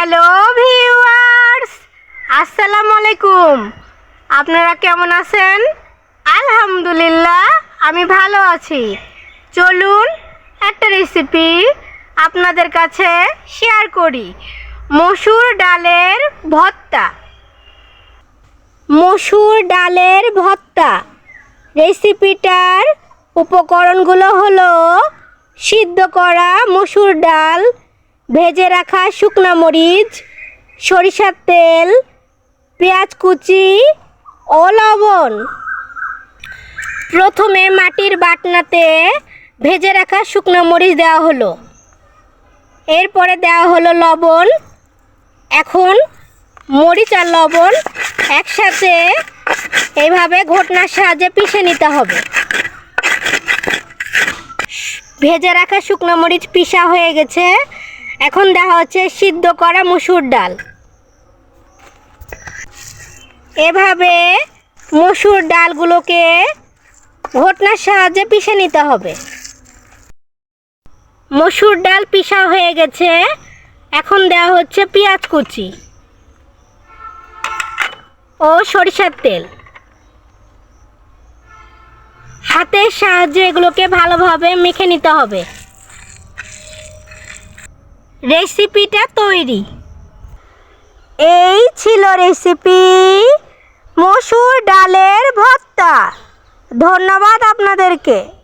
Hello viewers আসসালামু আলাইকুম আপনারা কেমন আছেন? আলহামদুলিল্লাহ, আমি ভালো আছি। চলুন একটা রেসিপি আপনাদের কাছে শেয়ার করি। মসুর ডালের ভর্তা। মসুর ডালের ভর্তা। রেসিপিটার উপকরণগুলো হলো, সিদ্ধ করা মসুর ডাল ভেজে রাখা শুকনা মরিচ, সরিষার তেল, পেঁয়াজ কুচি ও লবণ। প্রথমে মাটির বাটনাতে ভেজে রাখা শুকনো মরিচ দেওয়া হলো। এরপরে দেওয়া হলো লবণ। এখন মরিচ আর লবণ একসাথে এইভাবে ঘটনার সাহায্যে পিষে নিতে হবে। ভেজে রাখা শুকনো মরিচ পিষা হয়ে গেছে। এখন দেখা হচ্ছে সিদ্ধ করা মসুর ডাল। এভাবে মসুর ডালগুলোকে ঘটনার সাহায্যে পিষে নিতে হবে। মসুর ডাল পিষা হয়ে গেছে। এখন দেওয়া হচ্ছে পেঁয়াজ কুচি ও সরিষার তেল। হাতের সাহায্যে এগুলোকে ভালোভাবে মেখে নিতে হবে। রেসিপিটা তৈরি। এই ছিল রেসিপি মসুর ডালের ভর্তা। ধন্যবাদ আপনাদেরকে।